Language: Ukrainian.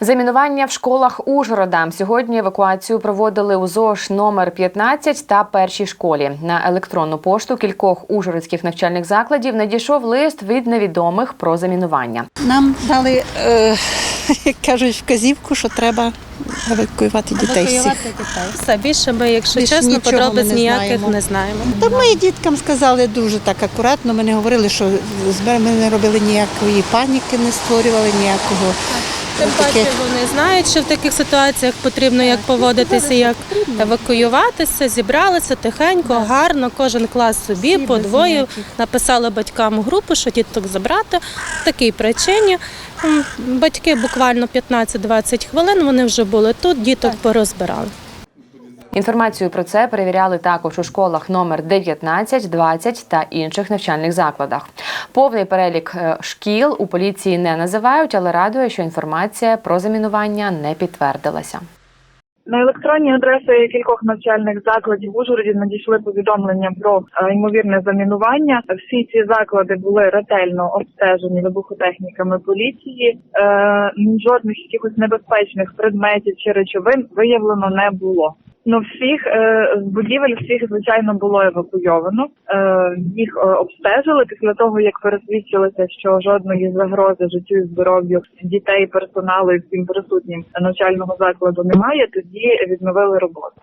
Замінування в школах Ужгорода. Сьогодні евакуацію проводили у ЗОШ номер 15 та першій школі. На електронну пошту кількох ужгородських навчальних закладів надійшов лист від невідомих про замінування. Нам дали, е, як кажуть, вказівку, що треба евакуювати дітей. всіх. Евакуювати дітей. Все більше ми, якщо Більше чесно, нічого подробиць не ніяких знаємо. не знаємо. Та ми діткам сказали дуже так акуратно. Ми не говорили, що з- ми не робили ніякої паніки, не створювали ніякого. Тим паче вони знають, що в таких ситуаціях потрібно як поводитися, як евакуюватися, зібралися тихенько, гарно, кожен клас собі по двоє. Написали батькам групу, що діток забрати в такій причині. Батьки буквально 15-20 хвилин вони вже були тут, діток порозбирали. Інформацію про це перевіряли також у школах номер 19, 20 та інших навчальних закладах. Повний перелік е, шкіл у поліції не називають, але радує, що інформація про замінування не підтвердилася. На електронні адреси кількох навчальних закладів в Ужгороді надійшли повідомлення про е, ймовірне замінування. Всі ці заклади були ретельно обстежені вибухотехніками поліції. Е, жодних якихось небезпечних предметів чи речовин виявлено не було. Ну, всіх е, будівель всіх звичайно було евакуйовано. Е, їх е, обстежили після того, як пересвідчилося, що жодної загрози життю і здоров'ю дітей, персоналу і всім присутнім навчального закладу немає. Тоді відновили роботу.